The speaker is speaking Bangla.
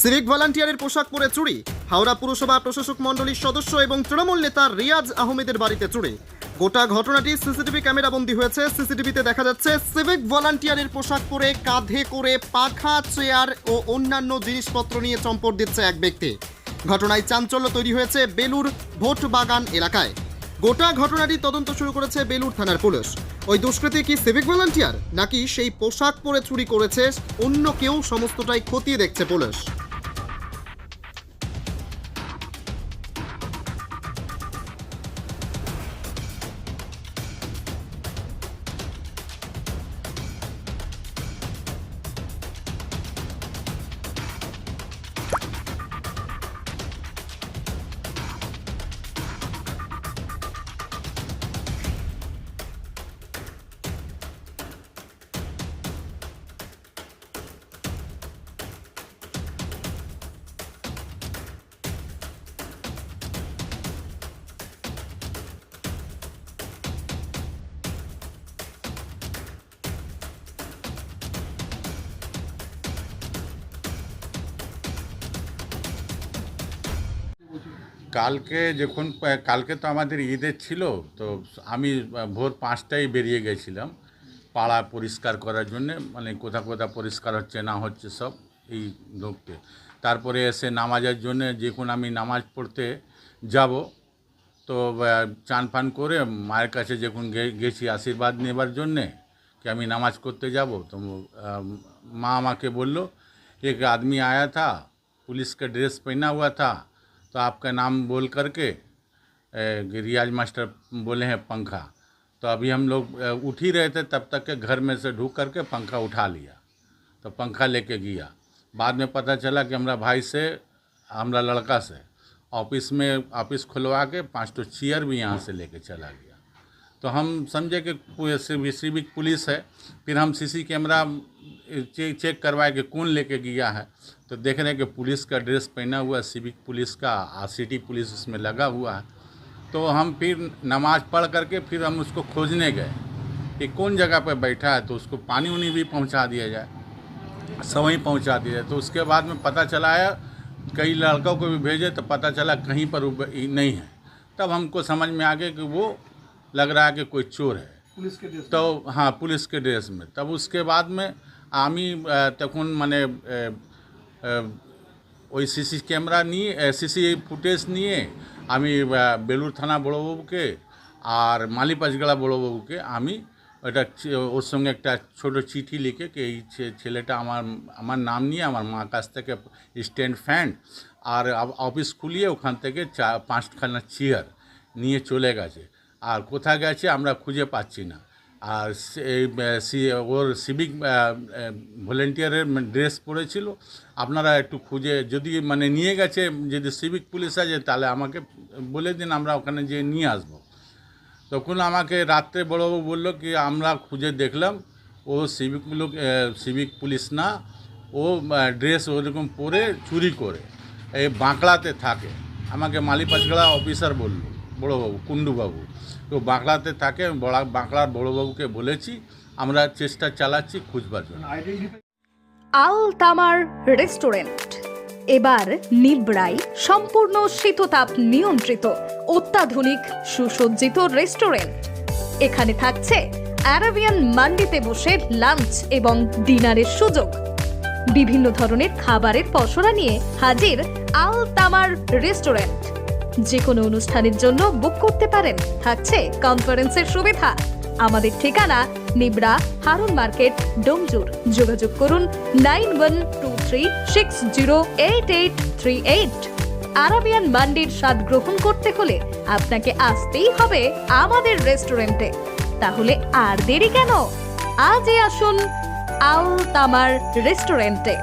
সিভিক ভলান্টিয়ারের পোশাক পরে চুরি। হাওড়া পুরসভা প্রশাসক মণ্ডলীর সদস্য এবং তৃণমূল নেতা রিয়াজ আহমেদের বাড়িতে চুরি। গোটা ঘটনাটি সিসিটিভি ক্যামেরা বন্দী হয়েছে। সিসিটিভিতে দেখা যাচ্ছে সিভিক ভলান্টিয়ারের পোশাক পরে কাঁধে করে পাখা, চেয়ার ও অন্যান্য জিনিসপত্র নিয়ে চম্পট দিচ্ছে এক ব্যক্তি। ঘটনায় চাঞ্চল্য তৈরি হয়েছে বেলুর ভোট বাগান এলাকায়। গোটা ঘটনাটি তদন্ত শুরু করেছে বেলুর থানার পুলিশ। ওই দুষ্কৃতী কি সিভিক ভলান্টিয়ার নাকি সেই পোশাক পরে চুরি করেছে? অন্য কেউ সমস্তটাই খতিয়ে দেখছে পুলিশ। কালকে যখন কালকে তো আমাদের ঈদের ছিল তো আমি ভোর পাঁচটায় বেরিয়ে গেছিলাম পাড়া পরিষ্কার করার জন্যে মানে কোথা কোথা পরিষ্কার হচ্ছে না হচ্ছে সব এই লোককে তারপরে এসে নামাজের জন্য যখন আমি নামাজ পড়তে যাব তো আহ, চান ফান করে মায়ের কাছে যখন গে- গেছি আশীর্বাদ নেবার জন্যে कि আমি নামাজ করতে যাব তো আহ, মা আমাকে বললো एक आदमी आया था पुलिस का ड्रेस पहना हुआ था तो आपका नाम बोल करके रियाज मास्टर बोले हैं, पंखा। तो अभी हम लोग उठ ही रहे थे, तब तक के घर में से ढूक करके पंखा उठा लिया। तो पंखा लेके गया। बाद में पता चला कि हमारा भाई से, हमारा लड़का से, ऑफ़िस में, ऑफ़िस खुलवा के पाँच तो चेयर भी यहाँ से लेके चला गया। तो हम समझे कि सिविक पुलिस है, फिर हम सीसी कैमरा चेक चेक करवाए कि कौन लेके गया है। तो देख रहे हैं कि पुलिस का ड्रेस पहना हुआ सिविक पुलिस का सिटी पुलिस उसमें लगा हुआ है। तो हम फिर नमाज़ पढ़ करके फिर हम उसको खोजने गए कि कौन जगह पर बैठा है तो उसको पानी उनी भी पहुँचा दिया जाए, सवई पहुँचा दिया जाए। तो उसके बाद में पता चला है, कई लड़कों को भी भेजे तो पता चला कहीं पर नहीं है। तब हमको समझ में आ गया कि वो लग रहा है कि कोई चोर है পুলিশ কে ড্রেস তো হ্যাঁ পুলিশকে ড্রেস में तब उसके बाद में আমি আহ, তখন মানে আহ, আহ, ওই সিসি ক্যামেরা নিয়ে সিসি ফুটেজ নিয়ে আমি আহ, বেলুর থানা বড়োবাবুকে আর মালিপাঁচগড়া বড়োবাবুকে আমি ওটা চে- ওর সঙ্গে একটা ছোট চিঠি লিখে কি এই ছে- ছেলেটা আমার আমার নাম নিয়ে আমার মার কাছ থেকে স্ট্যান্ড ফ্যান আর আ- অফিস খুলিয়ে ওখান থেকে চা পাঁচখানা চেয়ার নিয়ে চলে গেছে আর কোথায় গেছে আমরা খুঁজে পাচ্ছি না। আর এই ওর সিভিক ভলেন্টিয়ারের ড্রেস পরেছিল। আপনারা একটু খুঁজে, যদি মানে নিয়ে গেছে, যদি সিভিক পুলিশ আছে, তাহলে আমাকে বলে দিন, আমরা ওখানে যেয়ে নিয়ে আসব। তখন আমাকে রাত্রে বড়বাবু বলল কি, আমরা খুঁজে দেখলাম, ও সিভিক লোক সিভিক পুলিশ না, ও ড্রেস ওরকম পরে চুরি করে, এই বাঁকড়াতে থাকে। আমাকে মালিপাচগড়া অফিসার বলল। বড়োবাবু, কুণ্ডুবাবু। তো বাঁকড়াতে থাকে আমি বাঁকড়ার বড়োবাবুকে বলেছি, আমরা চেষ্টা চালাচ্ছি খুঁজবার জন্য। আল তামার রেস্টুরেন্ট। এবার নিবড়াই সম্পূর্ণ শীততাপ নিয়ন্ত্রিত, অত্যাধুনিক, সুসজ্জিত রেস্টুরেন্ট। এখানে থাকছে অ্যারাবিয়ান মান্ডিতে বসে লাঞ্চ এবং ডিনারের সুযোগ। বিভিন্ন ধরনের খাবারের পসরা নিয়ে হাজির আল তামার রেস্টুরেন্ট। যে কোনো অনুষ্ঠানের জন্য বুক করতে পারেন। থাকছে কনফারেন্সের সুবিধা। আমাদের ঠিকানা নিবড়া হারুন মার্কেট, ডোমজুর। যোগাযোগ করুন nine one two three six zero eight eight three eight. Arabian মান্ডির স্বাদ গ্রহণ করতে হলে আপনাকে আসতেই হবে আমাদের রেস্টুরেন্টে। তাহলে আর দেরি কেন? আজই আসুন আল তামার রেস্টুরেন্টে।